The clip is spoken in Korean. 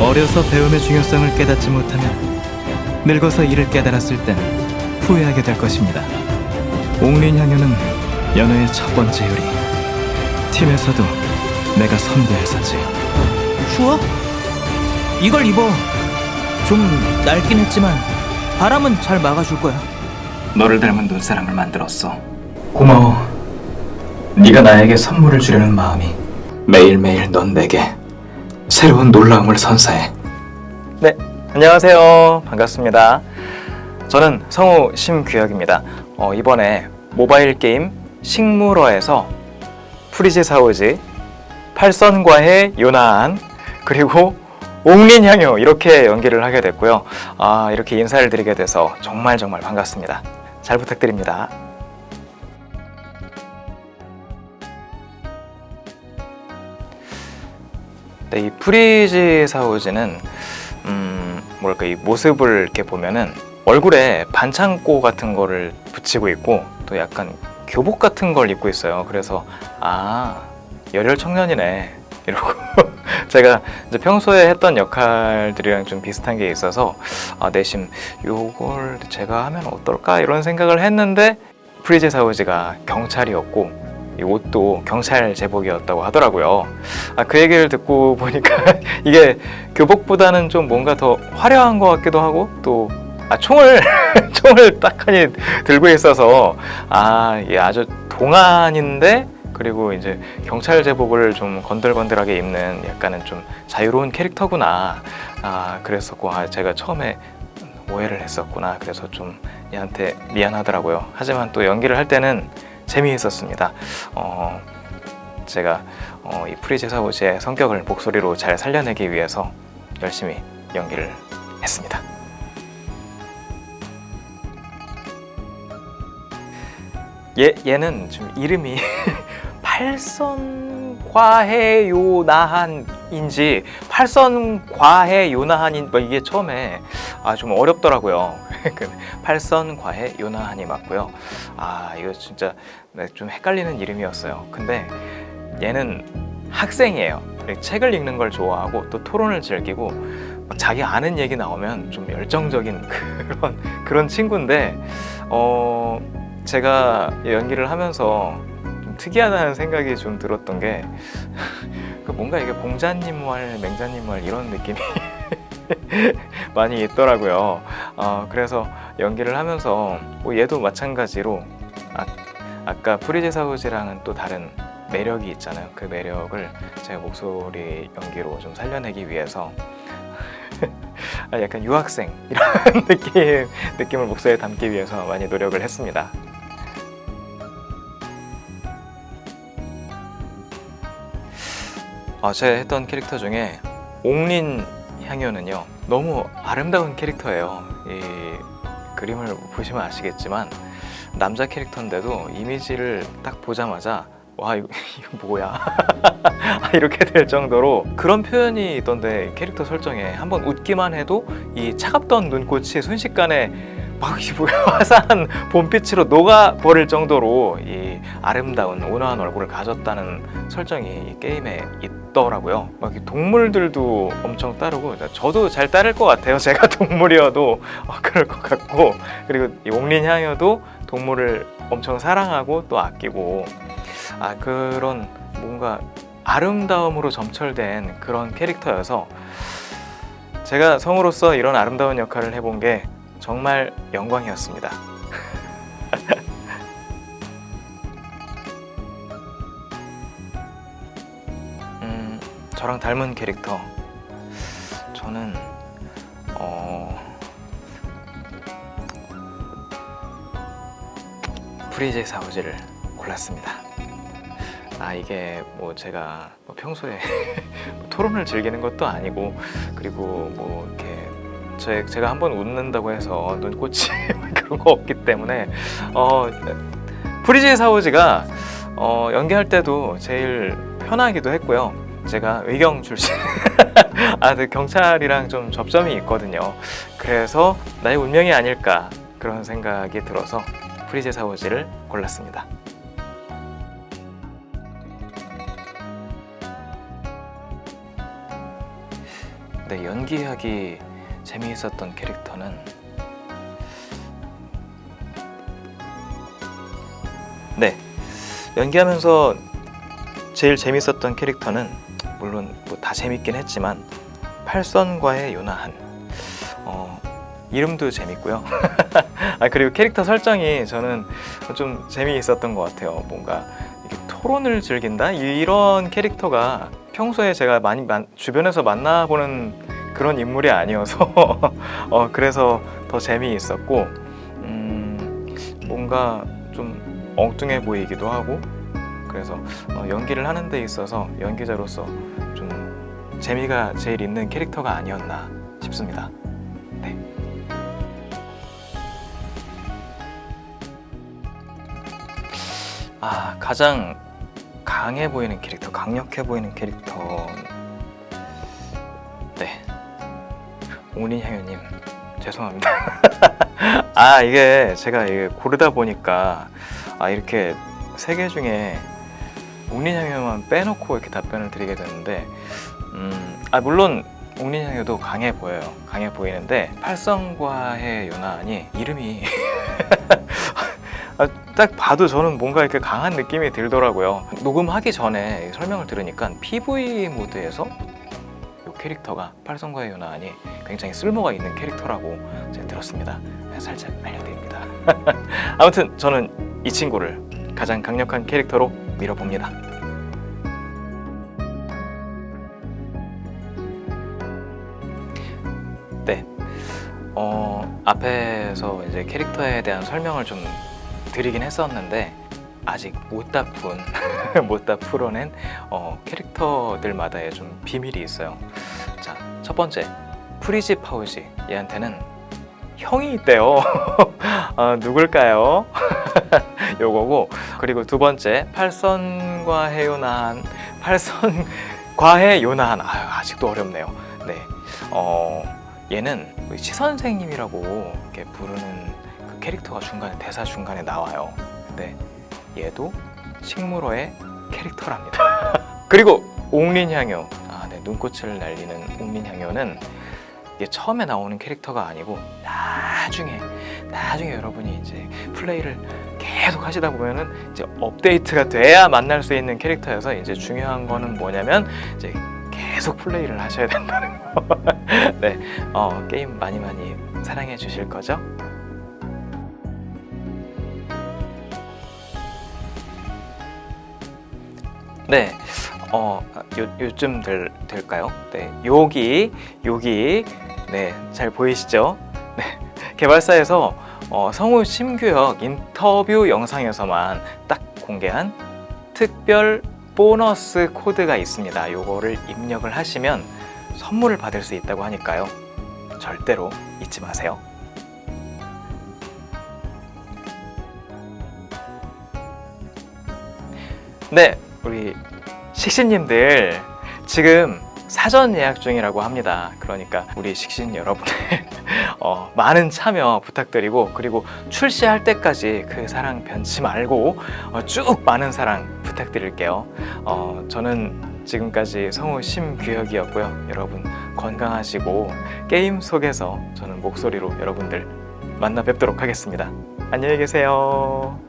어려서 배움의 중요성을 깨닫지 못하면 늙어서 이를 깨달았을 땐 후회하게 될 것입니다. 옥린향유는 연애의 첫 번째 요리. 팀에서도 내가 선두했었지. 추워? 이걸 입어. 좀 낡긴 했지만 바람은 잘 막아줄 거야. 너를 닮은 눈사람을 만들었어. 고마워. 네가 나에게 선물을 주려는 마음이 매일매일 넌 내게 새로운 놀라움을 선사해. 네, 안녕하세요. 반갑습니다. 저는 성우 심규혁입니다. 어, 이번에 모바일 게임 식물어에서 프리지 사우지, 팔선과의 요나한, 그리고 옥린향유 이렇게 연기를 하게 됐고요. 아, 이렇게 인사를 드리게 돼서 정말 정말 반갑습니다. 잘 부탁드립니다. 네, 이 프리지 사우지는 음, 뭐랄까 이 모습을 이렇게 보면은 얼굴에 반창고 같은 거를 붙이고 있고 또 약간 교복 같은 걸 입고 있어요. 그래서 아 열혈 청년이네 이러고 제가 이제 평소에 했던 역할들이랑 좀 비슷한 게 있어서 아 내심 요걸 제가 하면 어떨까 이런 생각을 했는데 프리즈 사우지가 경찰이었고 이 옷도 경찰 제복이었다고 하더라고요. 아, 그 얘기를 듣고 보니까 이게 교복보다는 좀 뭔가 더 화려한 것 같기도 하고 또 아, 총을 총을 딱하니 들고 있어서 아 이게 아주 동안인데 그리고 이제 경찰 제복을 좀 건들건들하게 입는 약간은 좀 자유로운 캐릭터구나. 아 그랬었고 아 제가 처음에 오해를 했었구나. 그래서 좀 얘한테 미안하더라고요. 하지만 또 연기를 할 때는 재미있었습니다 어 제가 어, 이 프리즈 사우지의 성격을 목소리로 잘 살려내기 위해서 열심히 연기를 했습니다. 얘 얘는 지금 이름이 팔선 과해요나한인지 팔선 과해요나한인 뭐 이게 처음에 아 좀 어렵더라고요. 그 팔선 과해요나한이 맞고요. 아 이거 진짜 네, 좀 헷갈리는 이름이었어요. 근데 얘는 학생이에요. 책을 읽는 걸 좋아하고 또 토론을 즐기고 막 자기 아는 얘기 나오면 좀 열정적인 그런 그런 친구인데 어 제가 연기를 하면서 좀 특이하다는 생각이 좀 들었던 게 그 뭔가 이게 봉자님 말, 맹자님 말 이런 느낌이 많이 있더라고요. 어, 그래서 연기를 하면서 뭐 얘도 마찬가지로 아, 아까 프리즈 사우지랑은 또 다른 매력이 있잖아요. 그 매력을 제 목소리 연기로 좀 살려내기 위해서 아, 약간 유학생 이런 느낌 느낌을 목소리에 담기 위해서 많이 노력을 했습니다. 아, 제가 했던 캐릭터 중에 옥린 향유는요 너무 아름다운 캐릭터예요. 이 그림을 보시면 아시겠지만 남자 캐릭터인데도 이미지를 딱 보자마자 와 이거, 이거 뭐야 아, 이렇게 될 정도로 그런 표현이 있던데 캐릭터 설정에 한번 웃기만 해도 이 차갑던 눈꽃이 순식간에 막이 뭐야 화사한 봄빛으로 녹아버릴 정도로 이 아름다운 온화한 얼굴을 가졌다는 설정이 이 게임에 있더라고요. 막이 동물들도 엄청 따르고 저도 잘 따를 것 같아요. 제가 동물이어도 어, 그럴 것 같고 그리고 이 옥린향여도 동물을 엄청 사랑하고 또 아끼고 아 그런 뭔가 아름다움으로 점철된 그런 캐릭터여서 제가 성우로서 이런 아름다운 역할을 해본 게 정말 영광이었습니다. 음, 저랑 닮은 캐릭터 저는 어 프리제 사우지를 골랐습니다. 아 이게 뭐 제가 뭐 평소에 토론을 즐기는 것도 아니고 그리고 뭐 이렇게 제, 제가 한번 웃는다고 해서 눈꽃이 그런 거 없기 때문에 어 프리제 사우지가 어, 연기할 때도 제일 편하기도 했고요. 제가 의경 출신 아, 그 경찰이랑 좀 접점이 있거든요. 그래서 나의 운명이 아닐까 그런 생각이 들어서 프리제 사우지를 골랐습니다. 네, 연기하기 재미있었던 캐릭터는 네 연기하면서 제일 재밌었던 캐릭터는 물론 뭐 다 재밌긴 했지만 팔선과의 요나한 어, 이름도 재밌고요. 아 그리고 캐릭터 설정이 저는 좀 재미있었던 것 같아요. 뭔가 이렇게 토론을 즐긴다 이런 캐릭터가 평소에 제가 많이 만- 주변에서 만나보는 그런 인물이 아니어서 어, 그래서 더 재미있었고 음, 뭔가 좀 엉뚱해 보이기도 하고 그래서 어, 연기를 하는 데 있어서 연기자로서 좀 재미가 제일 있는 캐릭터가 아니었나 싶습니다. 네. 아 가장 강해 보이는 캐릭터, 강력해 보이는 캐릭터. 네. 옹린향유님 죄송합니다. 아 이게 제가 이게 고르다 보니까 아 이렇게 세 개 중에 옥린향유만 빼놓고 이렇게 답변을 드리게 됐는데 음, 아 물론 옥린향유도 강해 보여요. 강해 보이는데 팔성과의 요나니 이름이 아, 딱 봐도 저는 뭔가 이렇게 강한 느낌이 들더라고요. 녹음하기 전에 설명을 들으니까 PV 모드에서 이 캐릭터가 팔성과의 요나니 굉장히 쓸모가 있는 캐릭터라고 제가 들었습니다. 살짝 알려드립니다. 아무튼 저는 이 친구를 가장 강력한 캐릭터로 밀어봅니다. 네. 어, 앞에서 이제 캐릭터에 대한 설명을 좀 드리긴 했었는데 아직 못다 푼, 못다 풀어낸 어, 캐릭 터들마다의 좀 비밀이 있어요. 자, 첫 번째 프리지 파우지 얘한테는 형이 있대요. 어, 누굴까요? 요거고 그리고 두 번째 팔선과해 요나한 팔선과해 요나한 아유, 아직도 어렵네요. 네, 어 얘는 우리 시 선생님이라고 이렇게 부르는 그 캐릭터가 중간에 대사 중간에 나와요. 근데 얘도 식물어의 캐릭터랍니다. 그리고 옥린향요. 아, 네, 눈꽃을 날리는 이게 처음에 나오는 캐릭터가 아니고 나중에 나중에 여러분이 이제 플레이를 계속 하시다 보면은 이제 업데이트가 돼야 만날 수 있는 캐릭터여서 이제 중요한 거는 뭐냐면 이제 계속 플레이를 하셔야 된다는 거. 네, 어, 게임 많이 많이 사랑해 주실 거죠? 네, 어, 요, 요쯤 될, 될까요? 네, 여기, 여기, 네, 잘 보이시죠? 네, 개발사에서 어, 성우 심규혁 인터뷰 영상에서만 딱 공개한 특별 보너스 코드가 있습니다. 요거를 입력을 하시면 선물을 받을 수 있다고 하니까요. 절대로 잊지 마세요. 네, 우리 식신님들 지금 사전 예약 중이라고 합니다. 그러니까 우리 식신 여러분의 어, 많은 참여 부탁드리고 그리고 출시할 때까지 그 사랑 변치 말고 어, 쭉 많은 사랑 부탁드릴게요. 어, 저는 지금까지 성우 심규혁이었고요. 여러분 건강하시고 게임 속에서 저는 목소리로 여러분들 만나 뵙도록 하겠습니다. 안녕히 계세요.